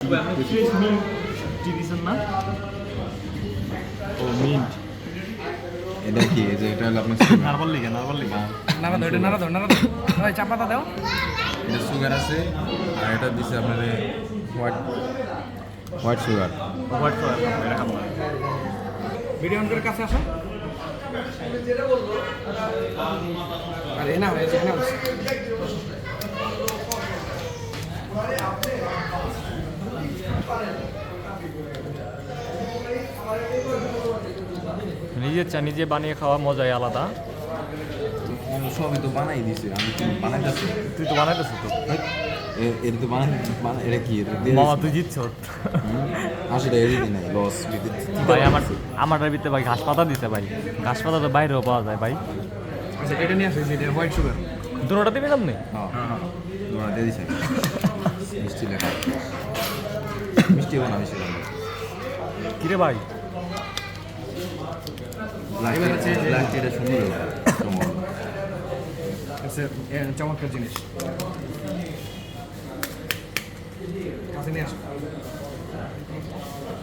Fresh mint টি দিছেন না ও mint এটা কি এই যে এটা হলো আপনার নারবাল লিগে নারবাল লিগে নাড়া ধর এটা নাড়া ধর নাড়া চা পাতা দাও এটা সুগার আছে আর এটা দিছে আপনার white white sugar white flour এটা খাব। ভিডিও অন করে কাছে আসো। আরে না হয়েছে না হয়েছে। নিজের চা নিজে বানিয়ে খাওয়া মজাই আলাদা। সবই তো বানাই দিছে আমি বানাইতেছি? তুই তো বানাইতেছিস তো। তো বানাই বানা- এটা কি? মামা তুই জিতছ। হুম, আশি টাকা নাই লস ভাই আমার আমারটার ভিতরে ভাই ঘাস পাতা দিতে ভাই। ঘাস পাতা তো বাইরেও পাওয়া যায় ভাই। আচ্ছা এটা নিয়ে এটা হোয়াইট সুগার দুটোটা দিবেন আপনি? হ্যাঁ দিয়ে দিছে। মিষ্টি লেখা। মিষ্টি বানা কিরে ভাই? যে- লাইট এটা সুন্দর চমৎকার জিনিস নিয়ে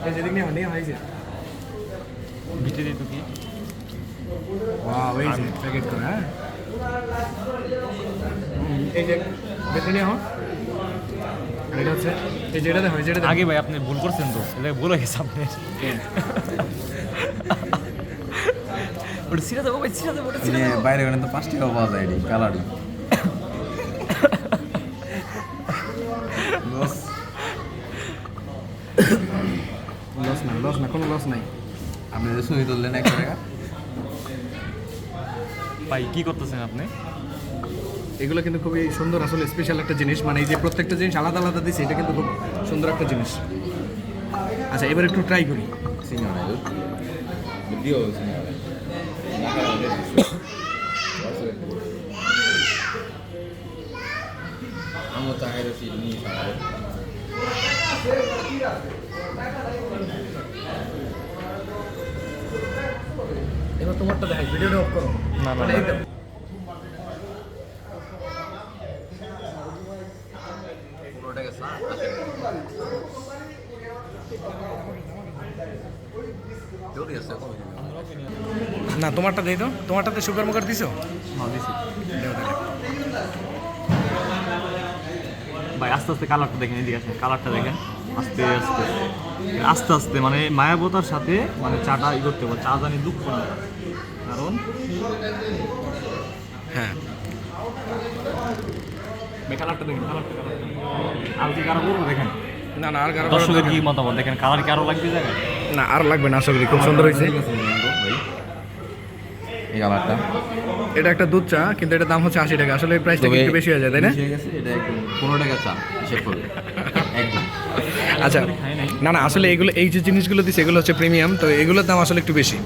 যেদিক নিয়ে নিয়ে হয়েছে ভিটে দিত কি ওয়াও এই যে প্যাকেট করে হ্যাঁ এই যে নিয়ে আর এটা হচ্ছে এই যে এটা দেখো এই যে এটা দেখো। আগে ভাই আপনি ভুল করছেন তো। এটা ভুল হয়ে গেছে ওটা দেবো ভাই দেবো দেবো। বাইরে গেলে তো পাঁচ টাকা পাওয়া যায় এটি কালারই। লস। লস না লস না কোনো লস নাই। আপনি যে ছবি তুললেন একশো টাকা। ভাই কি করতেছেন আপনি? এগুলো কিন্তু খুবই সুন্দর আসলে স্পেশাল একটা জিনিস। মানে এই যে প্রত্যেকটা জিনিস আলাদা আলাদা দিছে এটা কিন্তু খুব সুন্দর একটা জিনিস। আচ্ছা এবার একটু ট্রাই করি। সিঙ্গারা সিঙ্গারা। আমি নিয়ে এবার তোমারটা দেখাই ভিডিওটা অফ করো। না, না, মানে না। তোমারটা দেই তো। তোমারটাতে সুগার মুগার দিছো? হ্যাঁ ভাই আস্তে আস্তে কালারটা দেখেন এদিকে আসেন কালারটা দেখেন। আস্তে আস্তে। আস্তে আস্তে মানে মায়াবতার সাথে মানে চাটা ই করতে হবে চা জানি দুঃখ না কারণ হ্যাঁ। কালারটা দেখেন কালারটা কালারটা আর কি কারও করব দেখেন। না না আর কারও দর্শকের কি মতামত? দেখেন কালার কি আরও লাগবে জায়গায় না আর লাগবে না আশা করি খুব সুন্দর হয়েছে। এই কালারটা এটা একটা দুধ চা কিন্তু এটার দাম হচ্ছে আশি টাকা। আসলে প্রাইসটা একটু বেশি হয়ে যায় তাই না? হয়ে এটা পনেরো টাকা চা হিসেব করবে একদম। আচ্ছা না না আসলে এগুলো এই যে জিনিসগুলো দিচ্ছে এগুলো হচ্ছে প্রিমিয়াম তো এগুলোর দাম আসলে একটু বেশি।